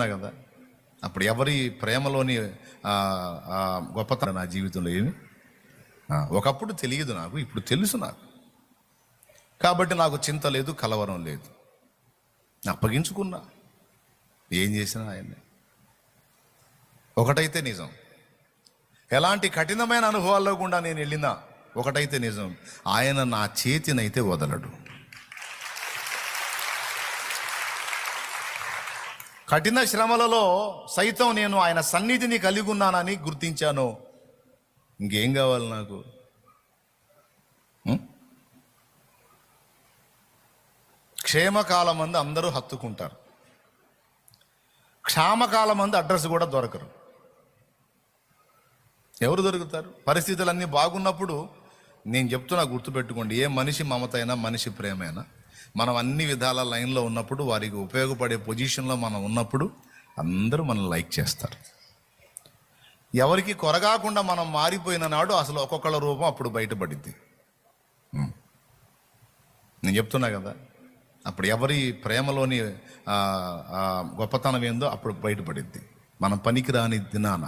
ఉన్నా కదా. అప్పుడు ఎవరి ప్రేమలోని గొప్పతనం నా జీవితంలో ఏమి? ఒకప్పుడు తెలియదు నాకు ఇప్పుడు తెలుసు నాకు. కాబట్టి నాకు చింత లేదు కలవరం లేదు. అప్పగించుకున్నా. ఏం చేసినా ఆయన్ని. ఒకటైతే నిజం. ఎలాంటి కఠినమైన అనుభవాల్లో కూడా నేను వెళ్ళినా ఒకటైతే నిజం. ఆయన నా చేతినైతే వదలడు. కఠిన శ్రమలలో సైతం నేను ఆయన సన్నిధిని కలిగి ఉన్నానని గుర్తించాను. ఇంకేం కావాలి నాకు? క్షేమకాలం మంది అందరూ హత్తుకుంటారు. క్షామకాలం మంది అడ్రస్ కూడా దొరకరు. ఎవరు దొరుకుతారు? పరిస్థితులన్నీ బాగున్నప్పుడు నేను చెప్తున్నా గుర్తుపెట్టుకోండి. ఏ మనిషి మమత అయినా మనిషి ప్రేమైనా? మనం అన్ని విధాల లైన్లో ఉన్నప్పుడు వారికి ఉపయోగపడే పొజిషన్లో మనం ఉన్నప్పుడు అందరూ మనం లైక్ చేస్తారు. ఎవరికి కొరగాకుండా మనం మారిపోయిన నాడు అసలు ఒక్కొక్కళ్ళ రూపం అప్పుడు బయటపడింది నేను చెప్తున్నా కదా అప్పుడు ఎవరి ప్రేమలోని గొప్పతనం ఏందో అప్పుడు బయటపడింది మనం పనికిరాని దినాన.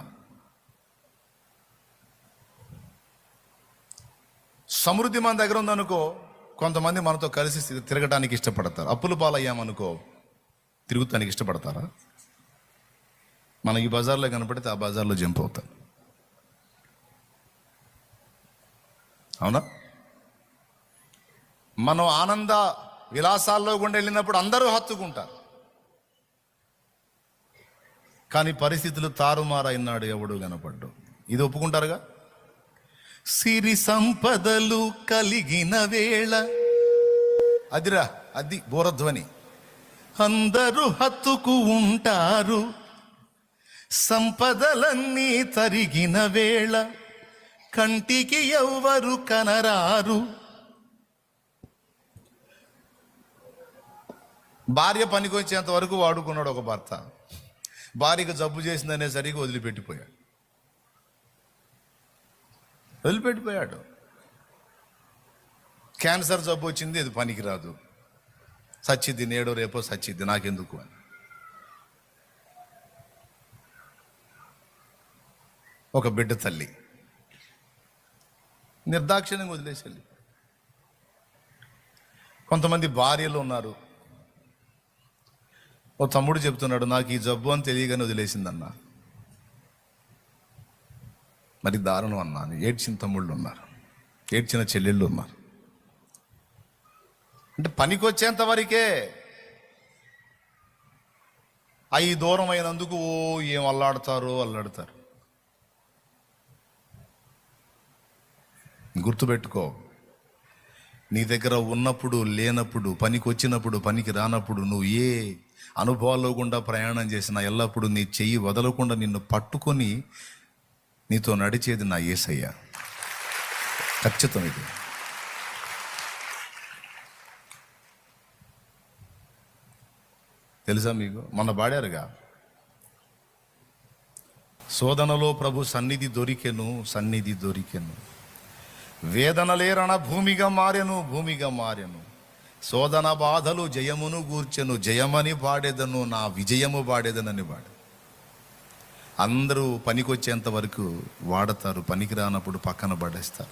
సమృద్ధి మన దగ్గర ఉందనుకో కొంతమంది మనతో కలిసి తిరగడానికి ఇష్టపడతారు. అప్పులు పాలయ్యామనుకో తిరుగుతానికి ఇష్టపడతారా? మనం ఈ బజార్లో కనపడితే ఆ బజార్లో జంప్ అవుతారు అవునా? మనం ఆనంద విలాసాల్లో గుండె వెళ్ళినప్పుడు అందరూ హత్తుకుంటారు. కానీ పరిస్థితులు తారుమారైనాడు ఎవడు కనపడ్డు. ఇది ఒప్పుకుంటారుగా? సిరి సంపదలు కలిగిన వేళ. అదిరా అది బోరధ్వని. అందరూ హత్తుకు ఉంటారు. సంపదలన్నీ తరిగిన వేళ. కంటికి ఎవ్వరు కనరారు. భార్య పనికి వచ్చేంత వరకు వాడుకున్నాడు ఒక భర్త. భార్యకు జబ్బు చేసిందనేసరికి వదిలిపెట్టిపోయాడు. వదిలిపెట్టిపోయాడు. క్యాన్సర్ జబ్బు వచ్చింది ఇది పనికిరాదు. సచ్చిద్ది నేడో రేపో సచ్చిద్ది నాకెందుకు అని. ఒక బిడ్డ తల్లి. నిర్దాక్షిణ్యంగా వదిలేసేది కొంతమంది భార్యలు ఉన్నారు. ఓ తమ్ముడు చెప్తున్నాడు నాకు ఈ జబ్బు అని తెలియగానే వదిలేసిందన్నా. మరి దారుణం అన్నాను. ఏడ్చిన తమ్ముళ్ళు ఉన్నారు. ఏడ్చిన చెల్లెళ్ళు ఉన్నారు. అంటే పనికొచ్చేంత వరకే అవి దూరం అయినందుకు ఓ ఏం అల్లాడతారో అల్లాడతారు. గుర్తుపెట్టుకో నీ దగ్గర ఉన్నప్పుడు లేనప్పుడు పనికి వచ్చినప్పుడు పనికి రానప్పుడు నువ్వు ఏ అనుభవాల్లో గుండా ప్రయాణం చేసినా ఎల్లప్పుడూ నీ చెయ్యి వదలకుండా నిన్ను పట్టుకొని నీతో నడిచేది నా ఏసయ్య. ఖచ్చితం ఇది. తెలుసా మీకు? మొన్న పాడారుగా. శోధనలో ప్రభు సన్నిధి దొరికెను సన్నిధి దొరికెను. వేదనలేరణ భూమిగా మారెను భూమిగా మారెను. శోధన బాధలు జయమును గూర్చెను జయమని పాడేదను నా విజయము పాడేదనని పాడు అందరూ పనికొచ్చేంత వరకు వాడతారు పనికి రానప్పుడు పక్కన పడేస్తారు.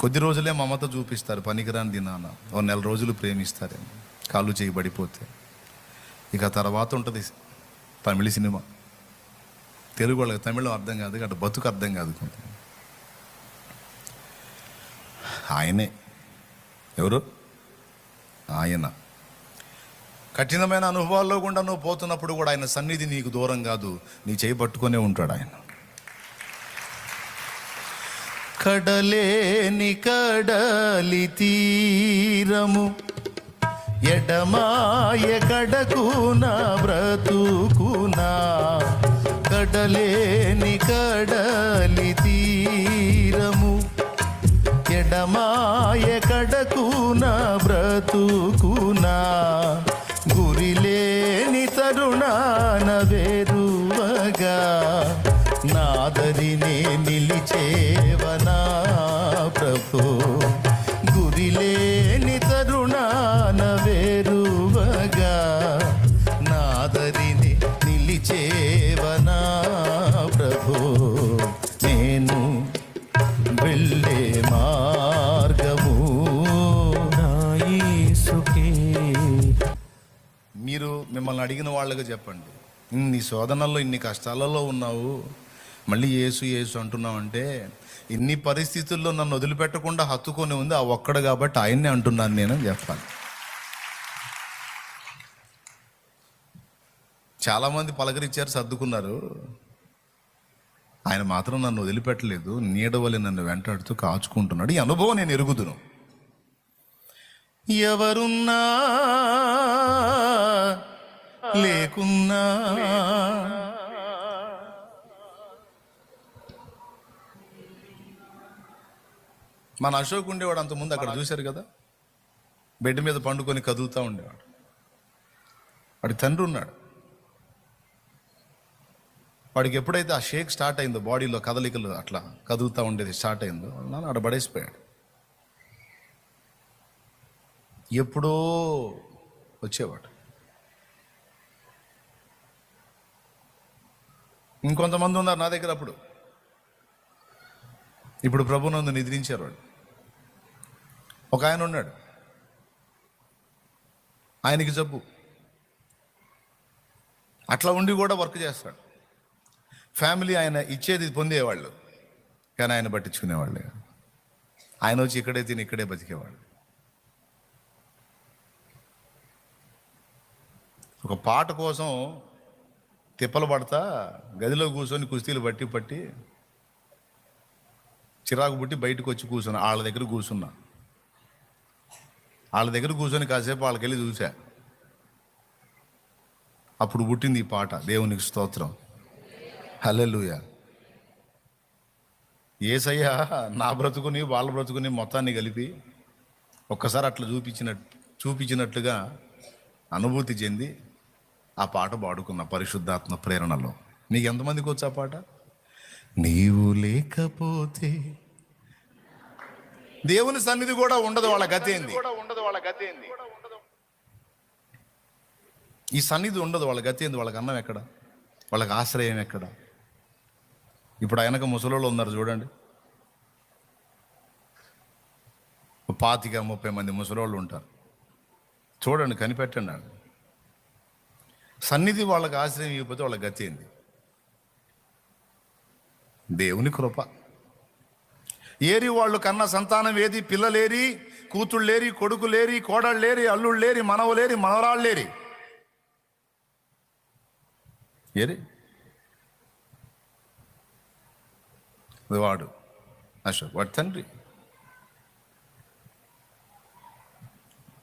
కొద్ది రోజులే మమత చూపిస్తారు పనికిరాని దినాన. ఓ నెల రోజులు ప్రేమిస్తారేమో కాళ్ళు చేయబడిపోతే ఇక తర్వాత ఉంటుంది తమిళ సినిమా. తెలుగు వాళ్ళకి తమిళం అర్థం కాదు అటు బతుకు అర్థం కాదు కొంత. ఆయనే. ఎవరు? ఆయన. కఠినమైన అనుభవాల్లో గుండా నువ్వు పోతున్నప్పుడు కూడా ఆయన సన్నిధి నీకు దూరం కాదు. నీ చేయి పట్టుకునే ఉంటాడు ఆయన. కడలేని కడలి తీరము ఎడమాయ కడకునా బ్రతుకునా కడలేని కడలి తీరము ఎడమాయ కడకున బ్రతుకునా గురిలేని వేరువగా నాదరినే నిలి ఇన్ని శోధనల్లో ఇన్ని కష్టాలలో ఉన్నావు. మళ్ళీ ఏసు ఏసు అంటున్నావు అంటే ఇన్ని పరిస్థితుల్లో నన్ను వదిలిపెట్టకుండా హత్తుకొని ఉంది ఆ ఒక్కడు కాబట్టి ఆయన్నే అంటున్నాను నేను చెప్పాలి. చాలామంది పలకరించారు సర్దుకున్నారు. ఆయన మాత్రం నన్ను వదిలిపెట్టలేదు నీడవలి నన్ను వెంటాడుతూ కాచుకుంటున్నాడు. ఈ అనుభవం నేను ఎరుగుదును. ఎవరున్నా లేకున్నా. మన అశోక్ ఉండేవాడు అంతకుముందు అక్కడ చూశారు కదా? బెడ్ మీద పండుకొని కదులుతూ ఉండేవాడు. వాడి తండ్రి ఉన్నాడు. వాడికి ఎప్పుడైతే ఆ షేక్ స్టార్ట్ అయిందో బాడీలో కదలికలు అట్లా కదులుతూ ఉండేది స్టార్ట్ అయిందో నాన్న ఆడ పడేసిపోయాడు. ఎప్పుడో వచ్చేవాడు. ఇంకొంతమంది ఉన్నారు నా దగ్గర అప్పుడు. ఇప్పుడు ప్రభునందు నిద్రించారు వాడు ఒక ఆయన ఉన్నాడు. ఆయనకి జబ్బు. అట్లా ఉండి కూడా వర్క్ చేస్తాడు. ఫ్యామిలీ ఆయన ఇచ్చేది పొందేవాళ్ళు. కానీ ఆయన పట్టించుకునేవాళ్ళు ఆయన వచ్చి ఇక్కడే తిని ఇక్కడే బతికేవాళ్ళు. ఒక పాట కోసం తిప్పలు పడతా గదిలో కూర్చొని కుస్తీలు పట్టి పట్టి చిరాకు పుట్టి బయటకు వచ్చి కూర్చున్నా వాళ్ళ దగ్గర కూర్చున్నా. వాళ్ళ దగ్గర కూర్చొని కాసేపు వాళ్ళకి వెళ్ళి చూసా. అప్పుడు పుట్టింది ఈ పాట దేవునికి స్తోత్రం. హలెలుయ ఏసయ్యా నా బ్రతుకుని వాళ్ళ బ్రతుకుని మొత్తాన్ని కలిపి ఒక్కసారి అట్లా చూపించినట్టు చూపించినట్లుగా అనుభూతి చెంది ఆ పాట పాడుకున్న పరిశుద్ధాత్మ ప్రేరణలో. నీకు ఎంతమందికి వచ్చా పాట? నీవు లేకపోతే దేవుని సన్నిధి కూడా ఉండదు వాళ్ళ గతి ఏంది? ఉండదు వాళ్ళ గతి ఏంది? ఈ సన్నిధి ఉండదు వాళ్ళ గతి ఏంది? వాళ్ళకి అన్నం ఎక్కడ? వాళ్ళకి ఆశ్రయం ఎక్కడ? ఇప్పుడు ఆయనకు ముసలోళ్ళు ఉన్నారు చూడండి. పాతిక ముప్పై మంది ముసలోళ్ళు ఉంటారు. చూడండి కనిపెట్టండి. సన్నిధి వాళ్ళకి ఆశ్రయం ఇవ్వకపోతే వాళ్ళ గతి ఏంది? దేవుని కృప. ఏరి వాళ్ళు కన్న సంతానం ఏది? పిల్లలేరి కూతుళ్ళేరి కొడుకులేరి కోడళ్ళేరి అల్లుళ్ళేరి మనవలేరి మనవరాళ్ళేరి ఏరి? వాడు. అశోక్ వాడి తండ్రి.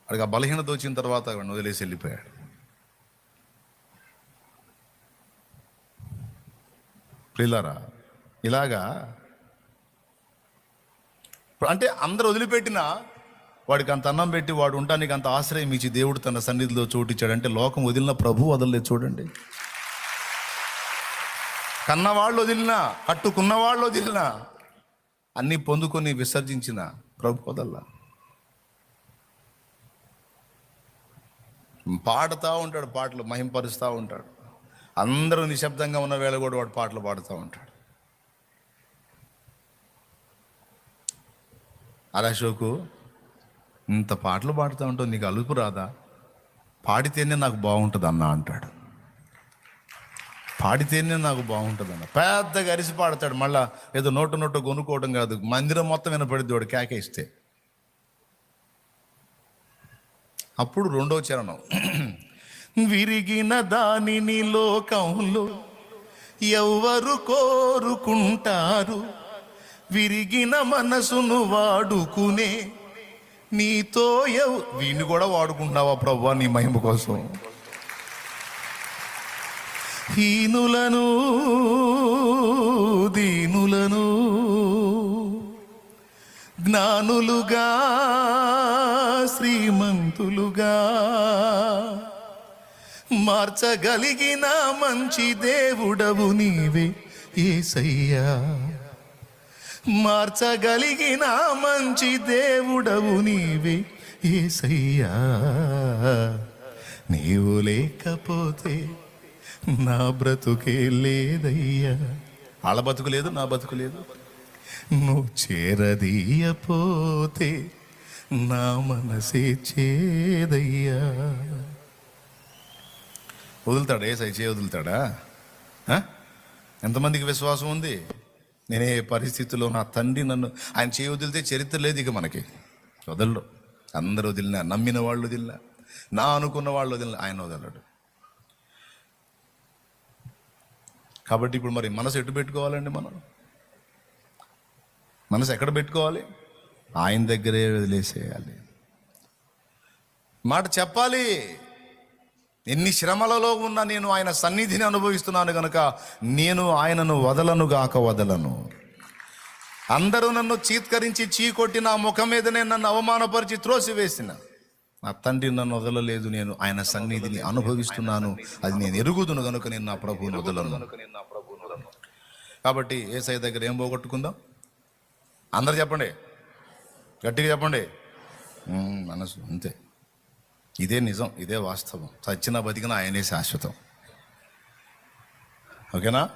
అడిగా ఆ బలహీనత వచ్చిన తర్వాత వదిలేసి వెళ్ళిపోయాడు. ప్రిల్లరా ఇలాగా అంటే అందరు వదిలిపెట్టినా వాడికి అంత అన్నం పెట్టి వాడు ఉండడానికి అంత ఆశ్రయం ఇచ్చి దేవుడు తన సన్నిధిలో చోటిచ్చాడు అంటే లోకం వదిలిన ప్రభు వదలలేదు చూడండి. కన్నవాళ్ళు వదిలినా కట్టుకున్న వాళ్ళు వదిలినా అన్నీ పొందుకొని విసర్జించిన ప్రభు వదల్లా? పాడుతూ ఉంటాడు పాటలు మహింపరుస్తూ ఉంటాడు. అందరూ నిశ్శబ్దంగా ఉన్న వేళ కూడా వాడు పాటలు పాడుతూ ఉంటాడు. అలా అశోకు ఇంత పాటలు పాడుతూ ఉంటావు నీకు అలుపు రాదా? పాడితేనే నాకు బాగుంటుంది అన్న అంటాడు. పాడితేనే నాకు బాగుంటుంది అన్న పెద్దగా అరిసి పాడతాడు. మళ్ళా ఏదో నోటు నోటు కొనుక్కోవడం కాదు. మందిరం మొత్తం వినపడింది వాడు కేకేస్తే. అప్పుడు రెండో చరణం. విరిగిన దానిని లోకంలో ఎవ్వరు కోరుకుంటారు. విరిగిన మనసును వాడుకునే నీతో ఎవ్ వీడిని కూడా వాడుకుంటున్నావా ప్రభా నీ మహిమ కోసం? హీనులను దీనులను జ్ఞానులుగా శ్రీమంతులుగా మార్చగలిగిన మంచి దేవుడవు నీవే ఏసయ్యా. మార్చగలిగిన మంచి దేవుడవు నీవే ఏసయ్యా. నీవు లేకపోతే నా బ్రతుకే లేదయ్యా. వాళ్ళ బతుకు లేదు నా బతుకు లేదు. నువ్వు చేరదీయపోతే నా మనసే చేదయ్యా. వదులుతాడా? ఏ సై వదులుతాడా? ఆ? ఎంతమందికి విశ్వాసం ఉంది? నేనే పరిస్థితిలో నా తండ్రి నన్ను ఆయన చేయి వదిలితే చరిత్ర లేదు ఇక మనకి. వదలడు అందరూ వదిలినా నమ్మిన వాళ్ళు వదిలినా నా అనుకున్న వాళ్ళు వదిలిన ఆయన వదలడు. కాబట్టి ఇప్పుడు మరి మనసు ఎటు పెట్టుకోవాలండి మనం? మనసు ఎక్కడ పెట్టుకోవాలి? ఆయన దగ్గరే వదిలేసేయాలి. మాట చెప్పాలి. ఎన్ని శ్రమలలో ఉన్నా నేను ఆయన సన్నిధిని అనుభవిస్తున్నాను గనుక నేను ఆయనను వదలను గాక వదలను. అందరూ నన్ను చీత్కరించి చీకొట్టి నా ముఖం మీదనే నన్ను అవమానపరిచి త్రోసివేసిన. నా తండ్రి నన్ను వదలలేదు నేను ఆయన సన్నిధిని అనుభవిస్తున్నాను. అది నేను ఎరుగుదును గనుక నేను నా ప్రభువును వదలను. కాబట్టి ఏసఐ దగ్గర ఏం పోగొట్టుకుందాం? అందరు చెప్పండి. గట్టిగా చెప్పండి. మనసు అంతే. ఇదే నిజం ఇదే వాస్తవం. చచ్చిన బతికిన ఆయనే శాశ్వతం. ఓకేనా?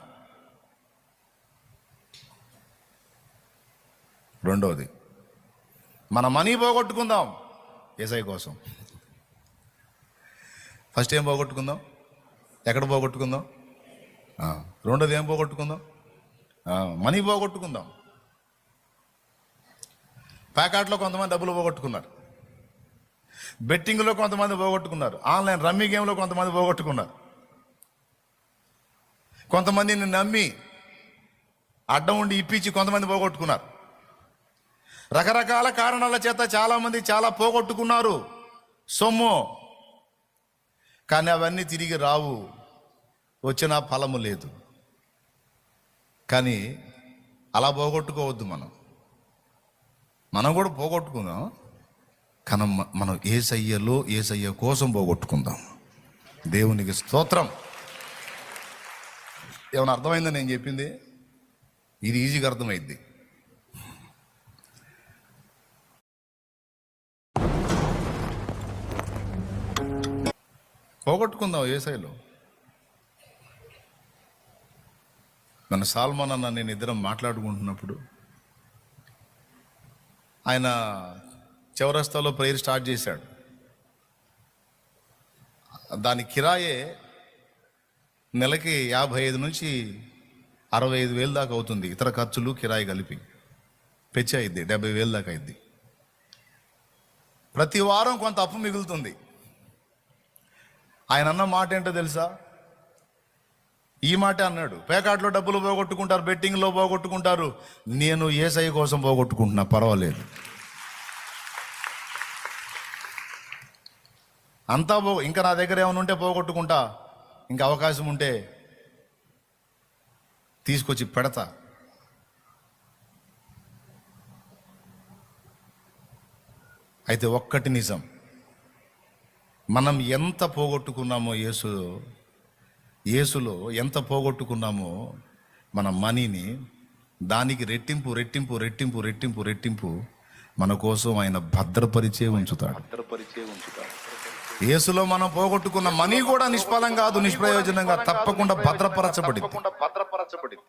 రెండవది మన మనీ పోగొట్టుకుందాం ఏసై కోసం. ఫస్ట్ ఏం పోగొట్టుకుందాం? ఎక్కడ పోగొట్టుకుందాం? రెండోది ఏం పోగొట్టుకుందాం? మనీ పోగొట్టుకుందాం. ప్యాకాట్లో కొంతమంది డబ్బులు పోగొట్టుకున్నారు. బెట్టింగ్లో కొంతమంది పోగొట్టుకున్నారు. ఆన్లైన్ రమ్మీ గేమ్లో కొంతమంది పోగొట్టుకున్నారు. కొంతమందిని నమ్మి అడ్డం ఉండి ఇప్పించి కొంతమంది పోగొట్టుకున్నారు. రకరకాల కారణాల చేత చాలామంది చాలా పోగొట్టుకున్నారు సొమ్ము. కానీ అవన్నీ తిరిగి రావు. వచ్చిన ఫలము లేదు. కానీ అలా పోగొట్టుకోవద్దు మనం. మనం కూడా పోగొట్టుకుందాం. కానీ మనం ఏసయ్యలో ఏసయ్య కోసం పోగొట్టుకుందాం. దేవునికి స్తోత్రం. ఏమైనా అర్థమైందా నేను చెప్పింది? ఇది ఈజీగా అర్థమైద్ది. పోగొట్టుకుందాం ఏసైలో మన సాల్మాన్ అన్న నేను ఇద్దరం మాట్లాడుకుంటున్నప్పుడు ఆయన చౌరస్తాలో ప్రేయర్ స్టార్ట్ చేశాడు. దాని కిరాయే నెలకి యాభై ఐదు నుంచి అరవై ఐదు వేలు దాకా అవుతుంది. ఇతర ఖర్చులు కిరాయి కలిపి పెచ్చి అయింది డెబ్బై వేలు దాకా అయింది ప్రతి వారం కొంత అప్పు మిగులుతుంది. ఆయన అన్న మాట ఏంటో తెలుసా? ఈ మాట అన్నాడు. పేకాట్లో డబ్బులు పోగొట్టుకుంటారు బెట్టింగ్లో పోగొట్టుకుంటారు. నేను ఏసఐ కోసం పోగొట్టుకుంటున్నా పర్వాలేదు. అంతా పో ఇంకా నా దగ్గర ఏమైనా ఉంటే పోగొట్టుకుంటా. ఇంకా అవకాశం ఉంటే తీసుకొచ్చి పెడతా. అయితే ఒక్కటి నిజం. మనం ఎంత పోగొట్టుకున్నామో యేసు యేసులో ఎంత పోగొట్టుకున్నామో మన మనీని దానికి రెట్టింపు రెట్టింపు రెట్టింపు రెట్టింపు రెట్టింపు మన కోసం ఆయన భద్రపరిచే ఉంచుతాడు. యేసులో మనం పోగొట్టుకున్న మనీ కూడా నిష్ఫలం కాదు నిష్ప్రయోజనంగా తప్పకుండా భద్రపరచబడింది.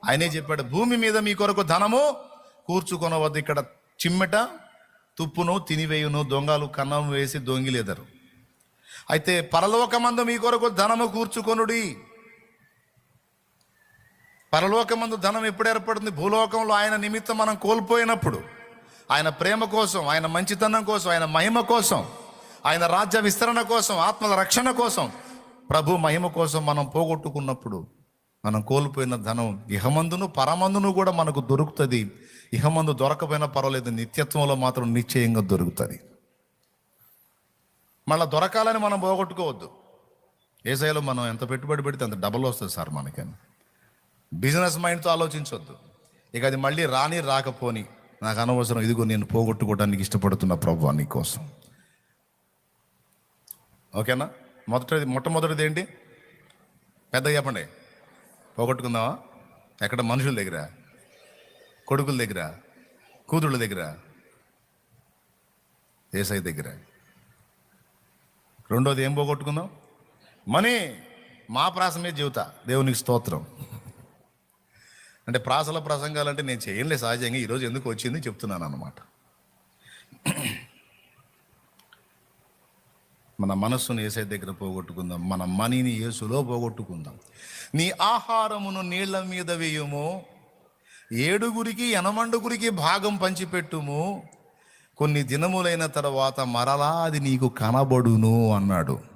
ఆయనే చెప్పాడు భూమి మీద మీ కొరకు ధనము కూర్చుకొనవద్దు ఇక్కడ చిమ్మెట తుప్పును తినివేయును దొంగలు కన్నం వేసి దొంగిలేదరు. అయితే పరలోకమందు మీ కొరకు ధనము కూర్చుకొనుడి. పరలోకమందు ధనం ఎప్పుడు ఏర్పడుతుంది? భూలోకంలో ఆయన నిమిత్తం మనం కోల్పోయినప్పుడు. ఆయన ప్రేమ కోసం ఆయన మంచితనం కోసం ఆయన మహిమ కోసం. ఆయన రాజ్య విస్తరణ కోసం ఆత్మల రక్షణ కోసం ప్రభు మహిమ కోసం మనం పోగొట్టుకున్నప్పుడు మనం కోల్పోయిన ధనం ఇహమందును పరమందును కూడా మనకు దొరుకుతుంది. ఇహమందు దొరకపోయినా పర్వాలేదు నిత్యత్వంలో మాత్రం నిశ్చయంగా దొరుకుతుంది. మళ్ళీ దొరకాలని మనం పోగొట్టుకోవద్దు. ఏసైలో మనం ఎంత పెట్టుబడి పెడితే అంత డబల్ వస్తుంది సార్ మనకని బిజినెస్ మైండ్తో ఆలోచించవద్దు ఇక అది మళ్ళీ రాని రాకపోని నాకు అనవసరం ఇదిగో నేను పోగొట్టుకోవడానికి ఇష్టపడుతున్న ప్రభు కోసం. ఓకేనా? మొదటిది మొట్టమొదటిది ఏంటి? పెద్ద చెప్పండి. పోగొట్టుకుందామా? ఎక్కడ మనుషుల దగ్గర? కొడుకుల దగ్గర? కూతుళ్ళ దగ్గర? ఏసై దగ్గర? రెండోది ఏం పోగొట్టుకుందాం? మనీ! మా ప్రాసమే జీవిత దేవునికి స్తోత్రం. అంటే ప్రాసల ప్రసంగాలంటే నేను చేయలే సహజంగా. ఈరోజు ఎందుకు వచ్చింది చెప్తున్నాను అన్నమాట మన మనస్సును ఏసై దగ్గర పోగొట్టుకుందాం. మన మనీని ఏసులో పోగొట్టుకుందాం. నీ ఆహారమును నీళ్ళ మీద వేయుము. ఏడుగురికి ఎనమండుగురికి భాగం పంచిపెట్టుము. కొన్ని దినములైన తర్వాత మరలా అది నీకు కనబడును అన్నాడు.